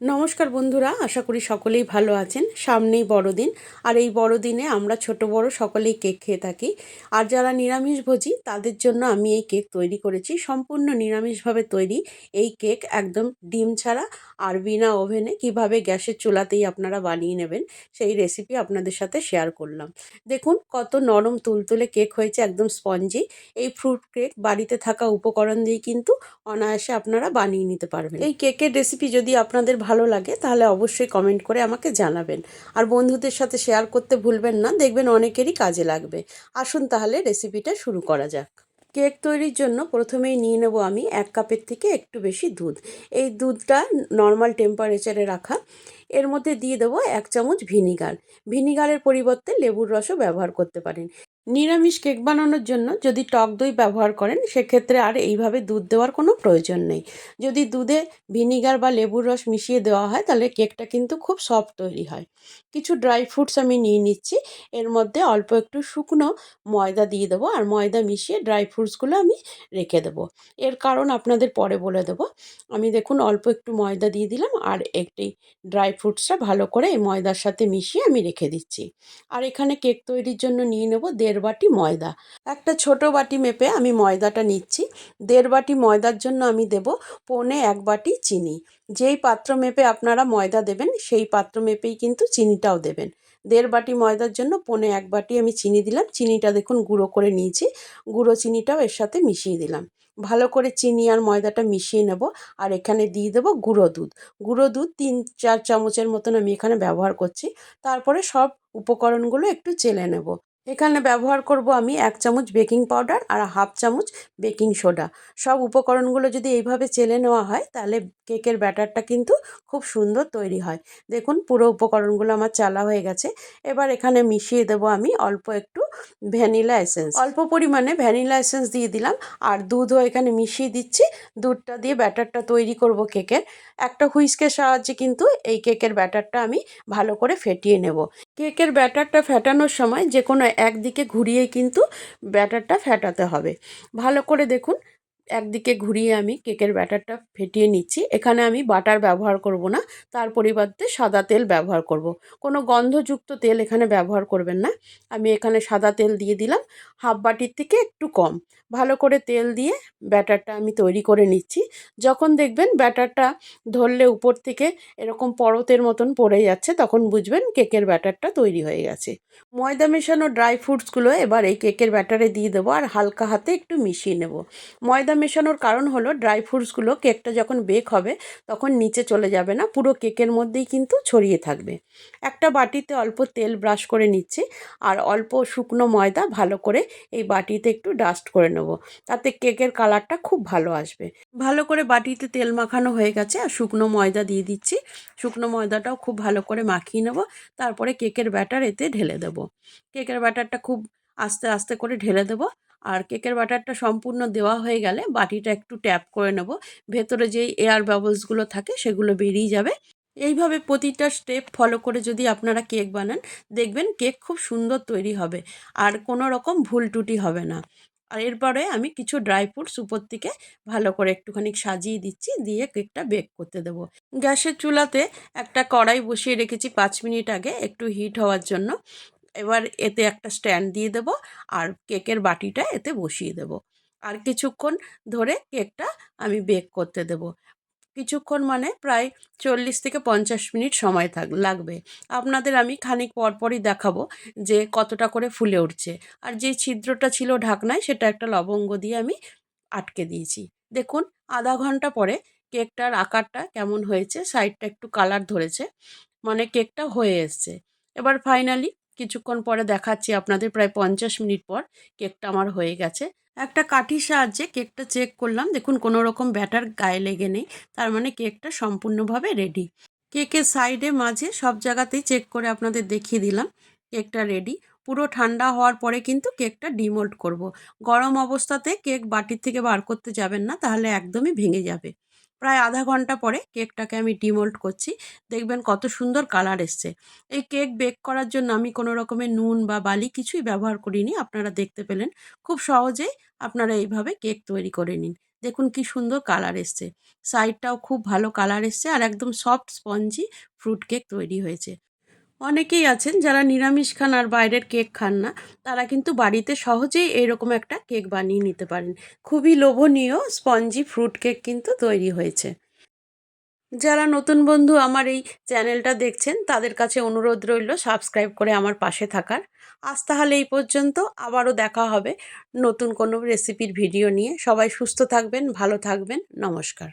নমস্কার বন্ধুরা, আশা করি সকলেই ভালো আছেন। সামনেই বড়দিন, আর এই বড়দিনে আমরা ছোট বড় সকলেই কেক খেয়ে থাকি। আর যারা নিরামিষভোজী তাদের জন্য আমি এই কেক তৈরি করেছি। সম্পূর্ণ নিরামিষভাবে তৈরি এই কেক একদম ডিম ছাড়া আর বিনা ওভেনে কীভাবে গ্যাসের চুলাতেই আপনারা বানিয়ে নেবেন, সেই রেসিপি আপনাদের সাথে শেয়ার করলাম। দেখুন, কত নরম তুলতুলে কেক হয়েছে, একদম স্পঞ্জি। এই ফ্রুট কেক বাড়িতে থাকা উপকরণ দিয়ে কিন্তু অনায়াসে আপনারা বানিয়ে নিতে পারবেন। এই কেকের রেসিপি যদি আপনাদের ভালো লাগে, তাহলে অবশ্যই কমেন্ট করে আমাকে জানাবেন। আর বন্ধুদের সাথে শেয়ার করতে ভুলবেন না, দেখবেন অনেকেরই কাজে লাগবে। আসুন তাহলে রেসিপিটা শুরু করা যাক। কেক তৈরির জন্য প্রথমেই নিয়ে নেব আমি এক কাপের থেকে একটু বেশি দুধ। এই দুধটা নর্মাল টেম্পারেচারে রাখা। এর মধ্যে দিয়ে দেবো এক চামচ ভিনিগার ভিনিগারের পরিবর্তে লেবুর রসও ব্যবহার করতে পারেন। নিরামিষ কেক বানানোর জন্য যদি টক দই ব্যবহার করেন, সেক্ষেত্রে আর এইভাবে দুধ দেওয়ার কোনো প্রয়োজন নেই। যদি দুধে ভিনিগার বা লেবুর রস মিশিয়ে দেওয়া হয়, তাহলে কেকটা কিন্তু খুব সফট তৈরি হয়। কিছু ড্রাই ফ্রুটস আমি নিয়ে নিচ্ছি। এর মধ্যে অল্প একটু শুকনো ময়দা দিয়ে দেবো আর ময়দা মিশিয়ে ড্রাই ফ্রুটসগুলো আমি রেখে দেবো। এর কারণ আপনাদের পরে বলে দেবো। আমি দেখুন অল্প একটু ময়দা দিয়ে দিলাম আর একটি ড্রাই ফ্রুটসটা ভালো করে এই ময়দার সাথে মিশিয়ে আমি রেখে দিচ্ছি। আর এখানে কেক তৈরির জন্য নিয়ে নেব দেড় বাটি ময়দা। একটা ছোট বাটি মেপে আমি ময়দাটা নিচ্ছি। দেড় বাটি ময়দার জন্য আমি দেব পৌনে এক বাটি চিনি। যেই পাত্র মেপে আপনারা ময়দা দেবেন, সেই পাত্র মেপেই কিন্তু চিনিটাও দেবেন। দেড় বাটি ময়দার জন্য পৌনে এক বাটি আমি চিনি দিলাম। চিনিটা দেখুন গুঁড়ো করে নিয়েছি। গুঁড়ো চিনিটাও এর সাথে মিশিয়ে দিলাম। ভালো করে চিনি আর ময়দাটা মিশিয়ে নেব আর এখানে দিয়ে দেবো গুঁড়ো দুধ। গুঁড়ো দুধ তিন, চার চামচের মতন আমি এখানে ব্যবহার করছি। তারপরে সব উপকরণগুলো একটু চেলে নেব। এখানে ব্যবহার করব আমি এক চামচ বেকিং পাউডার আর হাফ চামচ বেকিং সোডা। সব উপকরণগুলো যদি এইভাবে চেলে নেওয়া হয়, তাহলে কেকের ব্যাটারটা কিন্তু খুব সুন্দর তৈরি হয়। দেখুন পুরো উপকরণগুলো আমার চালা হয়ে গেছে। এবার এখানে মিশিয়ে দেব আমি অল্প একটু ভ্যানিলা এসেন্স। অল্প পরিমাণে ভ্যানিলা এসেন্স দিয়ে দিলাম। আর দুধও এখানে মিশিয়ে দিচ্ছি। দুধটা দিয়ে ব্যাটারটা তৈরি করব কেকের একটা হুইস্কের সাহায্যে কিন্তু এই কেকের ব্যাটারটা আমি ভালো করে ফেটিয়ে নেব। কেকের ব্যাটারটা ফেটানোর সময় যে কোনো একদিকে ঘুরিয়ে কিন্তু ব্যাটারটা ফেটাতে হবে। ভালো করে দেখুন একদিকে ঘুরিয়ে আমি কেকের ব্যাটারটা ফেটিয়ে নিচ্ছি। এখানে আমি বাটার ব্যবহার করব না, তার পরিবর্তে সাদা তেল ব্যবহার করব। কোনো গন্ধযুক্ত তেল এখানে ব্যবহার করবেন না। আমি এখানে সাদা তেল দিয়ে দিলাম, হাফ বাটির থেকে একটু কম। ভালো করে তেল দিয়ে ব্যাটারটা আমি তৈরি করে নিচ্ছি। যখন দেখবেন ব্যাটারটা ধরলে উপর থেকে এরকম পরতের মতন পড়ে যাচ্ছে, তখন বুঝবেন কেকের ব্যাটারটা তৈরি হয়ে গেছে। ময়দা মেশানো ড্রাই ফ্রুটসগুলো এবার এই কেকের ব্যাটারে দিয়ে দেবো আর হালকা হাতে একটু মিশিয়ে নেব। ময়দা মেশানোর কারণ হলো ড্রাই ফ্রুটসগুলো কেকটা যখন বেক হবে, তখন নিচে চলে যাবে না, পুরো কেকের মধ্যেই কিন্তু ছড়িয়ে থাকবে। একটা বাটিতে অল্প তেল ব্রাশ করে নিচ্ছি, আর অল্প শুকনো ময়দা ভালো করে এই বাটিতে একটু ডাস্ট করে নেব। তাতে কেকের কালারটা খুব ভালো আসবে। ভালো করে বাটিতে তেল মাখানো হয়ে গেছে, আর শুকনো ময়দা দিয়ে দিচ্ছি। শুকনো ময়দাটাও খুব ভালো করে মাখিয়ে নেব, তারপরে কেকের ব্যাটার এতে ঢেলে দেবো। কেকের ব্যাটারটা খুব আস্তে আস্তে করে ঢেলে দেবো। আর কেকের বাটারটা সম্পূর্ণ দেওয়া হয়ে গেলে বাটিটা একটু ট্যাপ করে নেব। ভেতরে যেই এয়ার বাবলসগুলো থাকে সেগুলো বেরিয়ে যাবে। এইভাবে প্রতিটা স্টেপ ফলো করে যদি আপনারা কেক বানান, দেখবেন কেক খুব সুন্দর তৈরি হবে আর কোনো রকম ভুল টুটি হবে না। আর এরপরে আমি কিছু ড্রাই ফ্রুটস উপর থেকে ভালো করে একটুখানি সাজিয়ে দিচ্ছি, দিয়ে কেকটা বেক করতে দেবো। গ্যাসের চুলাতে একটা কড়াই বসিয়ে রেখেছি পাঁচ মিনিট আগে একটু হিট হওয়ার জন্য। এবার এতে একটা স্ট্যান্ড দিয়ে দেবো আর কেকের বাটিটা এতে বসিয়ে দেবো। আর কিছুক্ষণ ধরে কেকটা আমি বেক করতে দেবো। কিছুক্ষণ মানে প্রায় চল্লিশ থেকে পঞ্চাশ মিনিট সময় থাক, লাগবে। আপনাদের আমি খানিক পরপরই দেখাবো যে কতটা করে ফুলে উঠছে। আর যে ছিদ্রটা ছিল ঢাকনায় সেটা একটা লবঙ্গ দিয়ে আমি আটকে দিয়েছি। দেখুন, আধা ঘণ্টা পরে কেকটার আকারটা কেমন হয়েছে সাইডটা একটু কালার ধরেছে মানে কেকটা হয়ে এসছে। এবার ফাইনালি কিছুক্ষণ পরে দেখাচ্ছি আপনাদের, প্রায় পঞ্চাশ মিনিট পর কেকটা আমার হয়ে গেছে। একটা কাঠির সাহায্যে কেকটা চেক করলাম, দেখুন কোনো রকম ব্যাটার গায়ে লেগে নেই, তার মানে কেকটা সম্পূর্ণভাবে রেডি। কেকের সাইডে মাঝে সব জায়গাতেই চেক করে আপনাদের দেখিয়ে দিলাম, কেকটা রেডি। পুরো ঠান্ডা হওয়ার পরে কিন্তু কেকটা ডিমোল্ড করব। গরম অবস্থাতে কেক বাটির থেকে বার করতে যাবেন না, তাহলে একদমই ভেঙে যাবে। প্রায় আধা ঘণ্টা পরে কেকটাকে আমি ডিমোল্ড করছি। দেখবেন কত সুন্দর কালার এসছে। এই কেক বেক করার জন্য আমি কোনো রকমের নুন বা বালি কিছুই ব্যবহার করিনি, আপনারা দেখতে পেলেন। খুব সহজেই আপনারা এইভাবে কেক তৈরি করে নিন। দেখুন কি সুন্দর কালার এসছে। সাইডটাও খুব ভালো কালার এসছে আর একদম সফট স্পঞ্জি ফ্রুট কেক তৈরি হয়েছে। অনেকেই আছেন যারা নিরামিষ খান আর বাইরের কেক খান না, তারা কিন্তু বাড়িতে সহজেই এরকম একটা কেক বানিয়ে নিতে পারেন। খুবই লোভনীয় স্পঞ্জি ফ্রুট কেক কিন্তু তৈরি হয়েছে। যারা নতুন বন্ধু আমার এই চ্যানেলটা দেখছেন, তাদের কাছে অনুরোধ রইল সাবস্ক্রাইব করে আমার পাশে থাকার। আজ তাহলে এই পর্যন্ত, আবারও দেখা হবে নতুন কোনো রেসিপির ভিডিও নিয়ে। সবাই সুস্থ থাকবেন, ভালো থাকবেন, নমস্কার।